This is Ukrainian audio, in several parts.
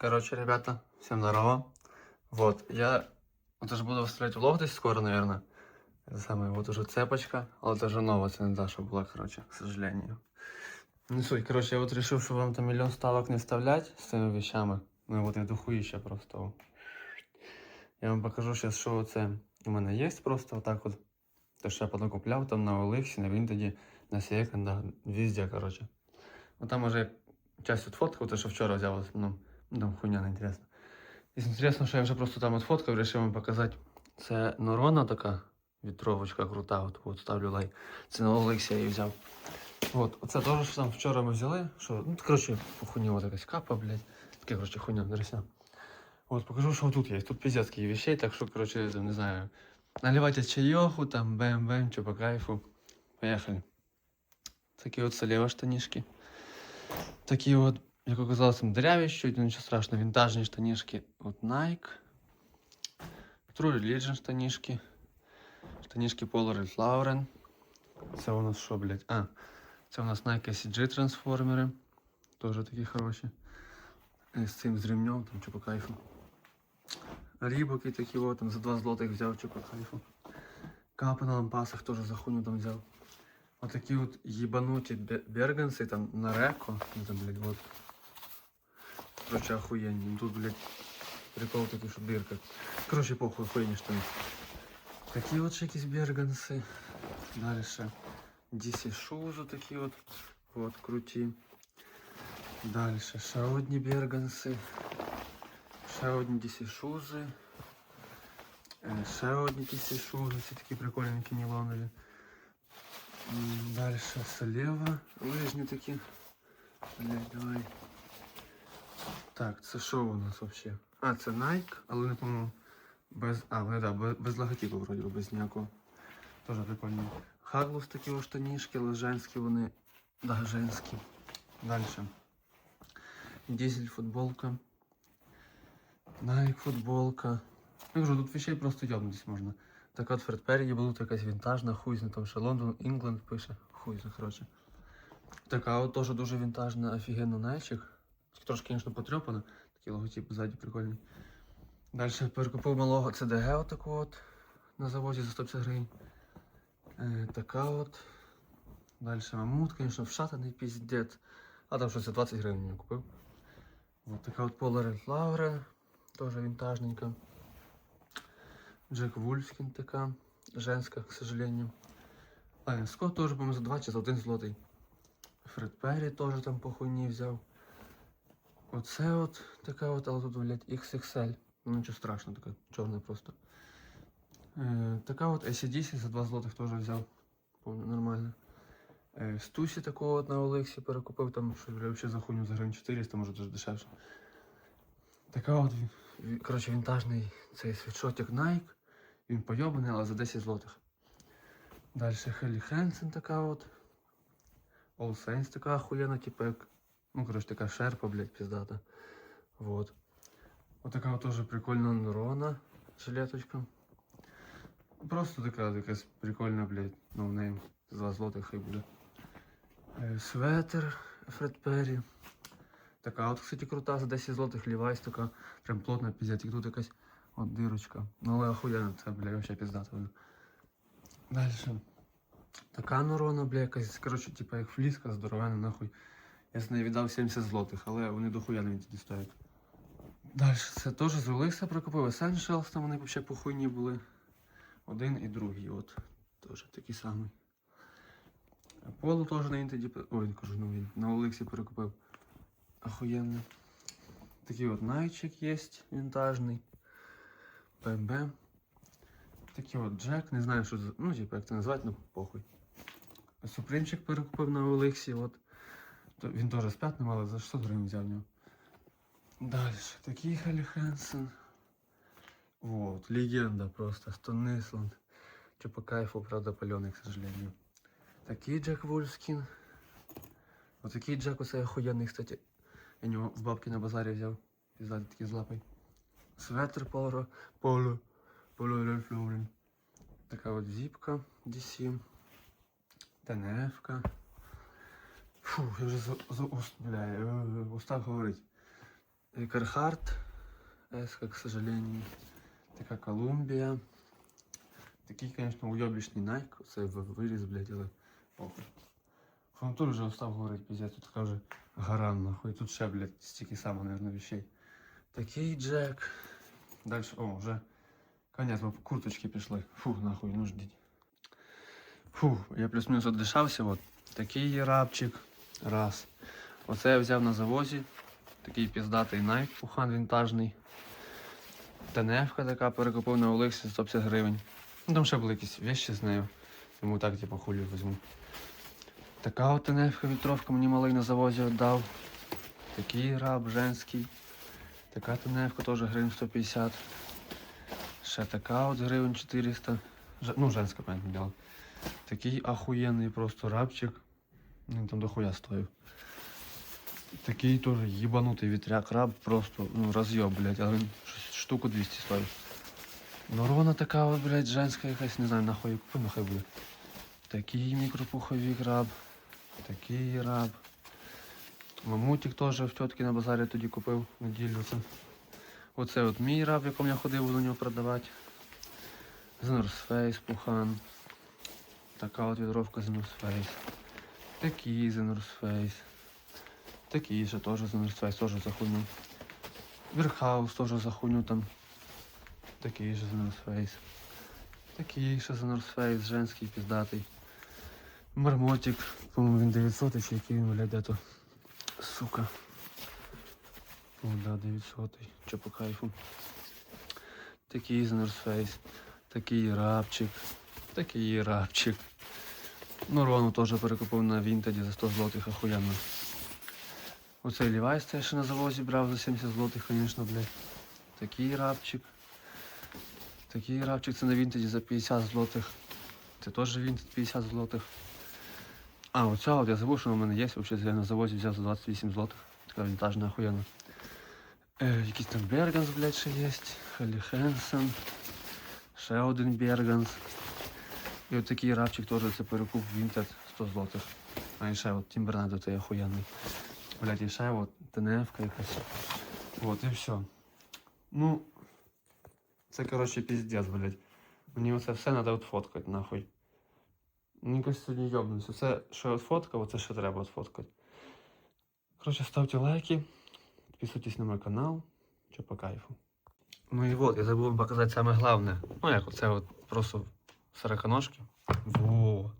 Короче, ребята, всем здорово. Вот, я... Вот уже буду вставлять влог десь скоро, наверное. Это самое, вот уже цепочка. Але це вже нова, це не та, що була, короче, к сожалению. Не суть, короче, я вот решил, что вам там миллион ставок не вставлять с этими вещами. Ну вот я духуїще просто. Я вам покажу сейчас, що це у мене є просто отак от. Те, що я понакупляв там на Олексі, на Вінтеді, на секондах, везде, короче. Ну там уже часть от фоткав, те, що вчора взяв, ну, ну там хуйня не інтересна. І інтересно, що я вже просто там от фоткав, вирішив вам показати. Це Норона така вітровочка крута, от, от ставлю лайк. Це на Олексі я її взяв. От, оце теж що там вчора ми взяли, що, ну, коротше, хуйня от якась капа, блядь. Таке, коротше, хуйня, дресня. От, покажу, що тут є. Тут пиздец таких вещей, так що, коротше, не знаю, наливайте чайоху, там, бэм-бэм, что по кайфу. Поехали. Такие вот слева штанишки. Такие вот, як оказалось, дыряві чуть, ну ничего страшного, винтажные штанишки от Nike. True Religion штанишки. Штанишки Polar Lauren. Це у нас що, блядь? А, це у нас Nike SG трансформери. Тоже такі хороші. І з цим з ремнем, там що по кайфу. Рібоки такі от, там за 2 злотих взяв, що по кайфу. Капи на лампасах теж за хуйню там взяв. Отакі от їбануті бе- бергенси там на реко. Ну там, блядь, вот. Короче, охуєнні. Ну, Тут, блядь, прикол такий, що дирка. Короче, похуй, охуєнні штани. Такі от ще якісь бергенси. Далі ще DC Shoes такі от. От, круті. Далі ще одні бергенси. Ще одні DC Shoes. Е, Ще одні DC Shoes, ці такі прикольненькі нілонові. М, Дальше слева лижні такі. Блядь, давай. Так, це що у нас вообще? А, це Nike, але не по-моєму без. А, вони да, без, без логотипу вроді, без ніякого. Тоже прикольно. Хаглус такі о штанішки, але женські вони. Да, женські. Дальше. Дизель футболка. Nike футболка. Я кажу, тут вещей просто йобнутись можна. Так от Фред Переді була якась вінтажна, хуй зна там ще Лондон, Інгленд пише. Хуй зна, коротше. Така от теж дуже вінтажна, офігенна найчик. Трошки, звісно, потрьопана. Такий логотип ззаді прикольний. Далі перекупив малого CDG отаку от на заводі за 150 гривень. Е, така от. Далі мамут, звісно, вшатаний піздець. А там щось за 20 гривень я купив. Вот така от Polar Ralph теж вінтажненька. Джек Вульфкин така, женська, к сожалению. А, Скотт теж, по-моєму, за 2 чи за 1 злотий. Фред Перрі теж там по хуйні взяв. Оце от така от, але тут, блядь, XXL. Ну нічого страшного, така чорна просто. Е, така от ACDC за 2 злотих теж взяв. Помню, нормально. Е, Стусі такого от на Олексі перекупив, там що взагалі за хуйню за гривень 400, може даже дешевше. Така от, коротше, вінтажний цей світшотик Nike. Він пойобаний, але за 10 злотих. Далі Хелі Хенсен така от. All Saints така охуєнна, типу як. Ну, коротше, така шерпа, блядь, піздата. Вот. Вот така от теж прикольна Норона жилеточка. Просто така якась прикольна, блядь, ноунейм. За 2 злотих хай Светер Фред Перрі. Така от, кстати, крута, за 10 злотих лівайс така, прям плотна піздець. І тут якась от дирочка. Ну але охуєнно, це, бля, вообще піздато. Дальше. Така норона, бля, якась, коротше, типа як фліска здоровена, нахуй. Я з неї віддав 70 злотих, але вони дохуя навіть тоді стоять. Далі, це теж з Олекса прикупив Essentials, там вони взагалі по хуйні були. Один і другий, от. Теж такий самий. Полу теж на інтеді. Ой, кажу, ну він на Олексі перекупив. Охуєнний. Такий от найчик є вінтажний. БМБ. Такий от Джек, не знаю, що. Ну, типу, як це назвати, ну похуй. Супримчик перекупив на Олексі, от. Він теж з п'ятним, але за 600 гривень взяв нього. Далі. Такий Хелі Хенсен. Вот, легенда просто. Стон Исланд. Че по кайфу, правда, паленый, к сожалению. Такий Джек Вульфскин. Вот такий Джек оцей охуєнний, кстати. Я нього в бабки на базарі взяв. Піздати такий з лапою. Светр Поло. Поло. Поло Ральф Така от зіпка DC. ТНФ-ка. Фу, я вже за, за уст, бля, е, устав говорити. Кархарт. Эска, к сожалению. Така Колумбія. Такий, звісно, уйобічний Nike. Це виріз, блядь, але похуй. Фронтур вже устав говорити, піздець, тут така вже гора, нахуй. Тут ще, блядь, стільки само, наверное, вещей. Такий Джек. Дальше, о, вже конець, по курточки пішли. Фу, нахуй, ну ждіть. Фу, я плюс-мінус віддишався, от. Такий рабчик. Раз. Оце я взяв на завозі. Такий піздатий Nike, пухан вінтажний. ТНФ така перекупив на Олексі 150 гривень. Ну там ще були якісь вещі з нею. Тому так, типу, хулю візьму. Така от ТНФ вітровка мені малий на завозі віддав. Такий раб женський. Така ТНФ теж гривень 150. Ще така от гривень 400. Ж- Ну, женська, понятное дело. Такий ахуєнний просто рабчик. Він там дохуя стоїв. Такий теж їбанутий вітряк раб, просто ну, роз'єб, блядь, але він штуку 200 стоїть. Норона така от, блядь, женська якась, не знаю, нахуй купив, нахай буде. Такий мікропуховик раб. Такий раб. Мамутик теж в тітки на базарі тоді купив неділю. Це. Оце от мій раб, якому я ходив, буду нього продавати. З Face пухан. Така от відровка з Face. Такий з North Face. Такий же теж з North Face, теж за хуйню. Верхаус теж за хуйню там. Такий же з North Face. Такий ще з North Face, женський, піздатий. Мармотик, по-моєму, він 900 чи який він, блядь, де-то. Сука. О, да, 900. Че по кайфу. Такий з North Face. Такий рабчик. Такий рабчик. Норону теж перекупив на Вінтеді за 100 злотих охуєнно. Оцей Лівайс ще на завозі брав за 70 злотих, звісно, блядь. Такий рабчик. Такий рабчик це на Вінтеді за 50 злотих. Це теж Вінтед 50 злотих. А, оця от я забув, що у мене є, взагалі на завозі взяв за 28 злотих. Така вінтажна охуєнна. Е, якийсь там Берганс, блядь, ще є. Хелі Хенсен. Ще один Берганс. І от такий рабчик теж це перекуп Вінтед 100 злотих. А і ще от Тімбернадо той охуєнний. Блядь, і ще от ТНФ-ка якась. От і все. Ну, це, коротше, піздець, блядь. Мені оце все треба отфоткати, нахуй. Мені якось сьогодні йобнуться. Це, що я отфоткав, оце ще треба отфоткати. Коротше, ставте лайки, підписуйтесь на мой канал. Що по кайфу. Ну і от, я забув вам показати саме головне. Ну як оце от просто сороконожки. Во.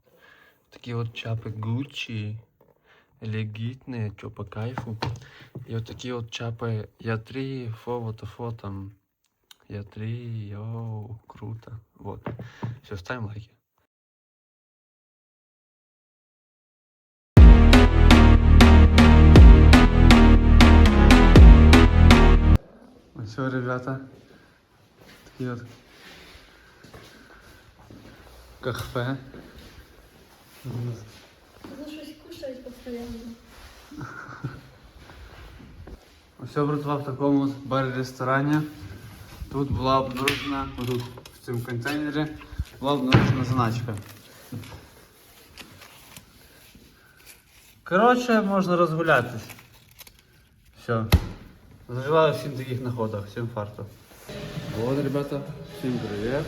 Такі от чапи Gucci. Легітні, що по кайфу. І от такі от чапи я 3 фо, фо там. Я 3, йоу, круто. Вот. Все, ставим лайки. Ну все, ребята. Такие вот кафе. Надо щось кушать постоянно. Все, братва, в такому от барі-ресторані. Тут була обнаружена, тут в цьому контейнері була обнаружена заначка. Коротше, можна розгулятись. Все. Заживаю всім таких находах, всім фарту. Вот, ребята, всім привет.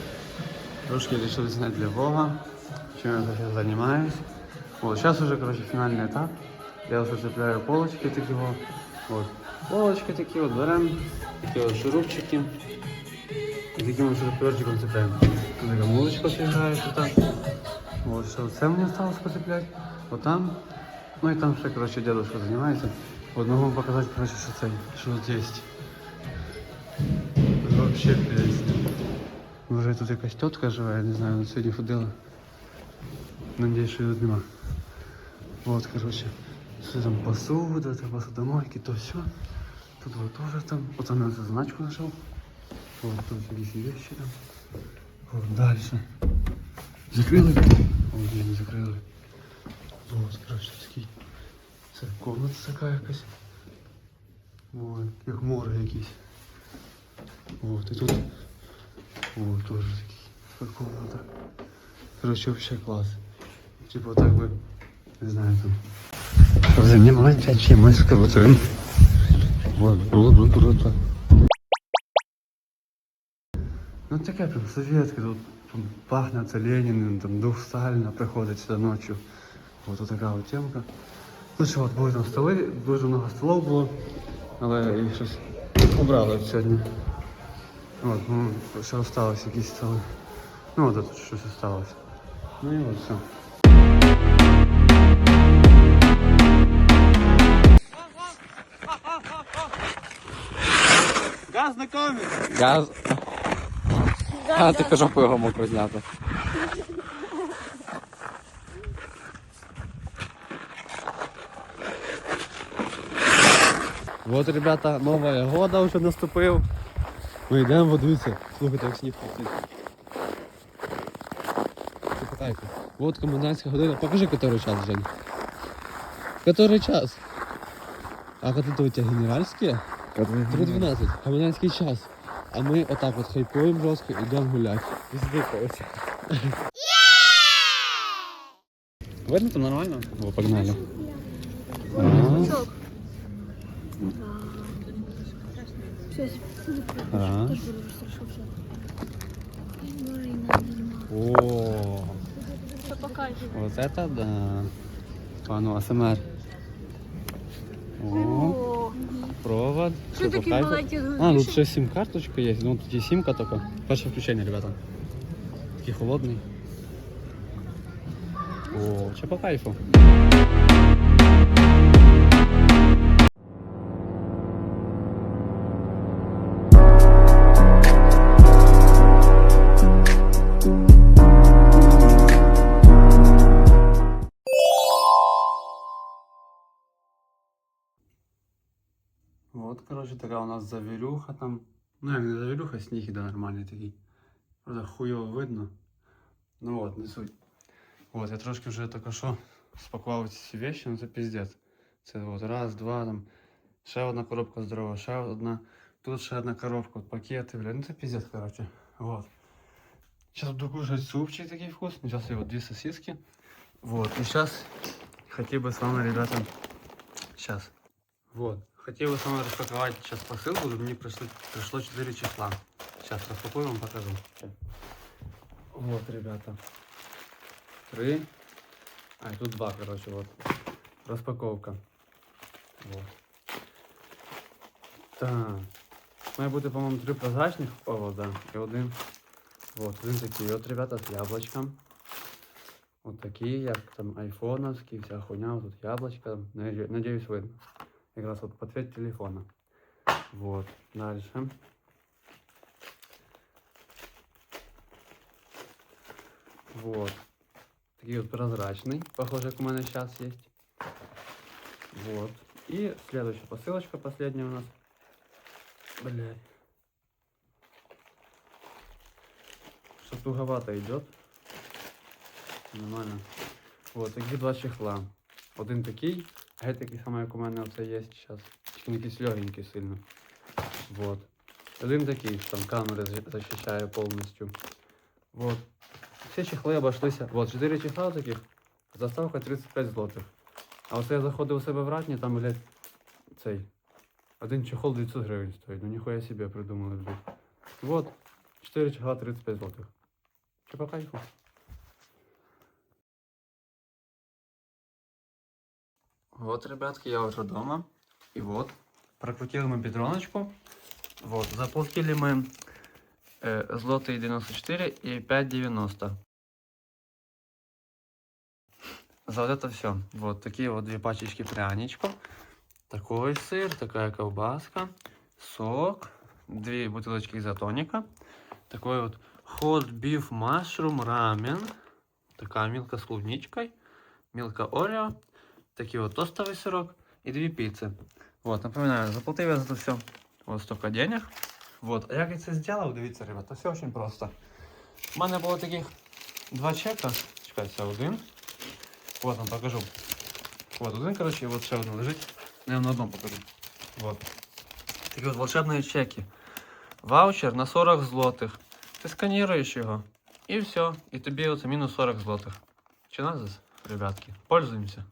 Трошки вирішили зняти для Бога. Чим я сейчас занимаюсь. Вот, сейчас уже, короче, финальный этап. Я ось цепляю полочки такие Вот. Вот Полочки такие вот берем, такие вот шурупчики. І таким вот шуруповерчиком цепляємо. Тут така мулочка зіграє, так. Вот, що це мне осталось поцеплять. Вот там. Ну и там ще короче, дедушка занимается. Вот могу вам показать, короче, що что що тут є. Вообще песня. Може тут якась тетка живе, я не знаю, вона сьогодні ходила. Надіюсь, що її нема. Вот, короче, все там посуда, там посудомойки, то все. Тут вот тоже там. Вот она эту значку нашел. Вот тут якісь вещи там. Вот дальше. Закрили? О, ні, не закрили. Вот, короче, такий. Це комната така якась. Вот, як море якісь. Вот, і тут. Вот, тоже такий. Комната. Короче, вообще класс. Типа так бы, не знаю, там. Занимаемся чимось крутым. Вот, круто, круто. Ну таке прям совєтське, тут пахне це Леніним, там дух Сталіна приходить сюди ночі. От така от темка. Ну що, от були там столи, дуже багато столів було, але їх щось убрали от сьогодні. От, ну, ще осталось якісь столи. Ну от тут щось осталось. Ну і от все. Газ на камеру! Газ. А, ти жопу його мог зняти. Вот, ребята, новая года вже наступив. Ми йдемо, вот дивіться, слухайте, як сніг летить. Слухайте, вот комендантська година. Покажи, який час, Жень. Который час? А коли у тебя генеральські? 3.12, комендантський час. А ми отак от хайпуємо жорстко, йдемо гуляти. Пизды, короче. Видно там нормально? О, погнали. Чок. Щось. А. Теж буде страшно все. Нормально. О, Це по кайфу. вот это да. Пану АСМР. О, О, провод. Що Всё по такі кайфу. маленькі А, тут глибіші? ще сим-карточка є. Ну тут є симка только. Перше включення, ребята. Такий холодний. О, ще по кайфу. Вот, короче, така у нас завірюха там. Ну, як не завірюха, сніг іде нормальний такий. Правда, хуйово видно. Ну от, не суть. От, я трошки вже тільки що спакував ці всі вещи, ну це піздець. Це от раз, два, там, ще одна коробка здорова, ще одна. Тут ще одна коробка, от пакети, бля. Ну це піздець, короче. Вот. Сейчас буду кушать супчик такий вкусный. Сейчас я вот две сосиски. Вот. И сейчас хотел бы с вами, ребята, сейчас. Вот. Хотел бы с вами распаковать сейчас посылку, но мне пришло, пришло 4 числа. Сейчас распакую, вам покажу. Вот, ребята. Три. А, и тут два, короче, вот. Распаковка. Вот. Так. Має бути, по-моєму, три прозрачних повода і один. Вот, один такий от, ребята, з яблочком. Вот такие, як там айфоновські, вся хуйня, вот тут яблочко. Наде- Надеюсь, видно. Якраз от под цвет телефона. Вот. Дальше. Вот. Такий от прозрачный, похоже, как у меня сейчас есть. Вот. И следующая посылочка, последняя у нас. Блядь. Что туговато идет. Нормально. Вот, такі два чехла. Один такий, геть такий самий, як у мене оце є зараз. Тільки якийсь легенький сильно. Вот. Один такий, там камери за- захищає повністю. Вот. Всі чехли обійшлися. Вот, 4 чехла таких. Заставка 35 злотих. А оце я заходив у себе в ратні, там, блядь, цей. Один чехол 900 гривень стоїть. Ну ніхуя себе придумали, блядь. Вот. 4 чехла 35 злотих. Чи по кайфу? Вот, ребятки, я уже дома. И вот, прокрутили мы бедроночку. Вот, заплатили мы э, злотые 94 и 5,90. За вот это все. Вот такие вот две пачечки пряничков. Такой сыр, такая колбаска, сок, две бутылочки изотоника. Такой вот hot beef mushroom рамен. Такая милка с клубничкой. Милка орео. Такий от тостовий сирок і дві піци. Вот, напоминаю, заплатив я за це все. Вот столько денег. Вот. А як я це зробив, дивіться, ребята, все очень просто. У мене було таких два чека. Чекай, це один. Вот вам покажу. Вот один, короче, і от ще один лежить. Я на одному покажу. Вот. Такі от волшебні чеки. Ваучер на 40 злотих. Ти сканіруєш його. І все. І тобі оце мінус 40 злотих. Чи нас, ребятки? Пользуємося.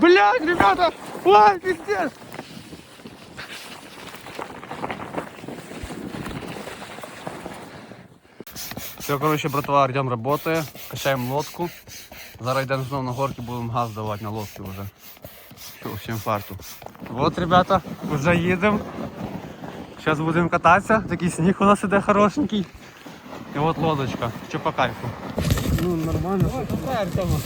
Блядь, ребята! Ой, пиздец! Все, короче, братва, Артем работає, качаємо лодку. Зараз йдемо знову на горки, будемо газ давати на лодці вже. Все, всім фарту. Вот, ребята, вже їдемо. Зараз будемо кататися. Такий сніг у нас іде хорошенький. І от лодочка. Що по кайфу. Ну, нормально. Артема.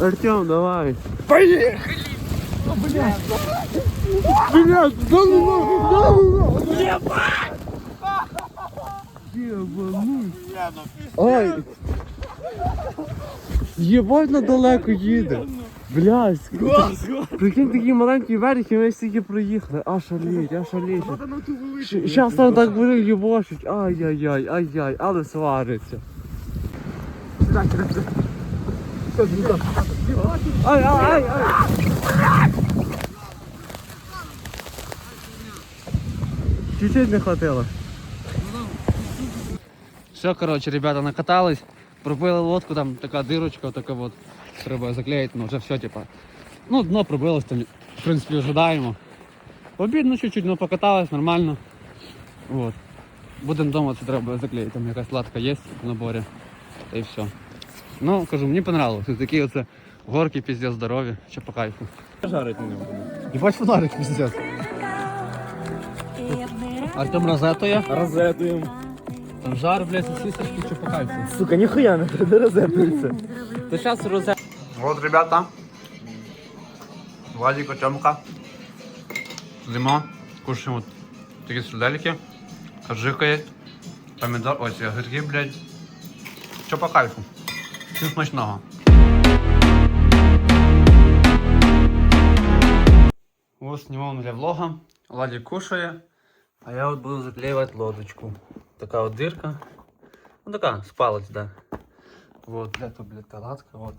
Артем, давай. Поехали! Блядь, да ну нахуй, да ну нахуй! Ебануть. Ой. Єбать надалеко їде. Блядь, прикинь такий маленький берег і ми стільки проїхали. А шаліть, а шаліть. Щас там так буде їбошить. Ай-яй-яй, ай-яй, але свариться. Ай, ай, ай, ай. Чуть-чуть не хватило. Все, короче, ребята, накатались, пробили лодку, там така дирочка, така вот. Треба заклеїти, ну вже все, типа. Ну, дно пробилось, там, в принципі, ожидаємо. Обідно чуть-чуть, ну покатались, нормально. Вот. Будемо вдома, це треба заклеїти, там якась латка є в наборі. Та і все. Ну, кажу, мені понравилось. Такі оце горки, піздець, здорові, ще по кайфу. Жарить не буду. Єбать фонарик, піздець. Артем розетує, Розетуємо. там жар, блядь, сосисочки, що по кайфу. Сука, ніхуя не треба розетується. То сейчас розе... Вот, ребята. Владик, Артемка. Сидимо, кушаємо такі сюдельки. Аджика. Помідор, ось огірки, блядь. Що по кайфу. Всім смачного. Ось знімаємо для влога. Владик кушає, а я от буду заклеювати лодочку. Така от дирка. Ну така, з палець, да. Вот, для тут, блядь, та латка, вот.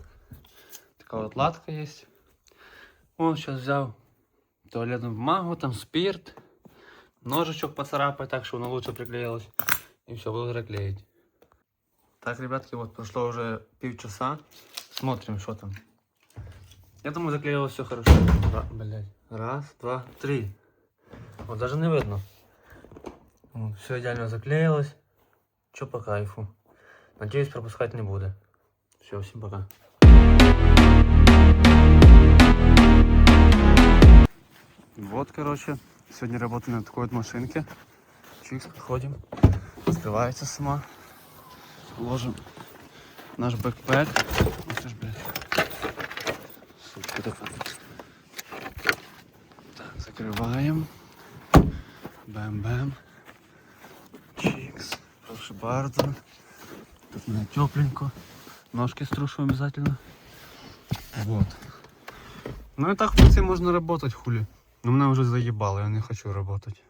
Такая вот латка есть. Он сейчас взял туалетную бумагу, там спирт, ножичок поцарапать, так, чтобы оно лучше приклеилось. И все, буду заклеить. Так, ребятки, вот прошло уже полчаса. Смотрим, что там. Я думаю, заклеилось все хорошо. Ра- блядь. Раз, два, три. Вот даже не видно. все идеально заклеилось. Че по кайфу. Надеюсь, пропускать не буду. Все, всем пока. Вот, короче, сегодня работаю на такой вот машинке. Чикс, подходим. Открывается сама. Ложим наш бэкпэк. Ось ж, блядь. Сучка. Так, закрываем. Бэм-бэм. Чикс. Прошу bardzo. Тут у меня тепленько. Ножки струшу обязательно. Вот. Ну и так в принципе можно работать хули. Но меня уже заебало, я не хочу работать.